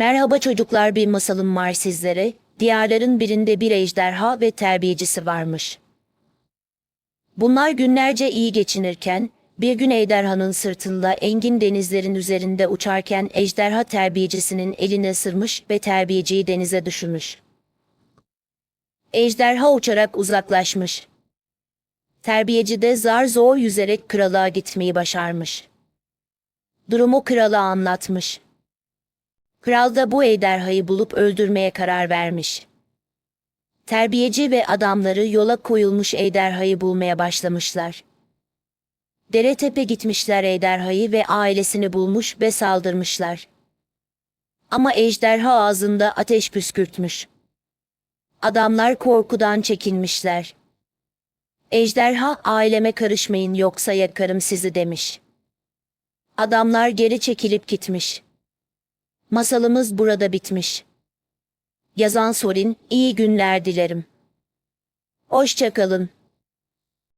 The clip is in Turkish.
Merhaba çocuklar bir masalım var sizlere. Diyarların birinde bir ejderha ve terbiyecisi varmış. Bunlar günlerce iyi geçinirken bir gün ejderhanın sırtında engin denizlerin üzerinde uçarken ejderha terbiyecisinin eline ısırmış ve terbiyeciyi denize düşürmüş. Ejderha uçarak uzaklaşmış. Terbiyeci de zar zor yüzerek kralığa gitmeyi başarmış. Durumu krala anlatmış. Kral da bu ejderhayı bulup öldürmeye karar vermiş. Terbiyeci ve adamları yola koyulmuş ejderhayı bulmaya başlamışlar. Dere tepe gitmişler ejderhayı ve ailesini bulmuş ve saldırmışlar. Ama ejderha ağzında ateş püskürtmüş. Adamlar korkudan çekinmişler. Ejderha aileme karışmayın yoksa yakarım sizi demiş. Adamlar geri çekilip gitmiş. Masalımız burada bitmiş. Yazan Sorin, iyi günler dilerim. Hoşçakalın.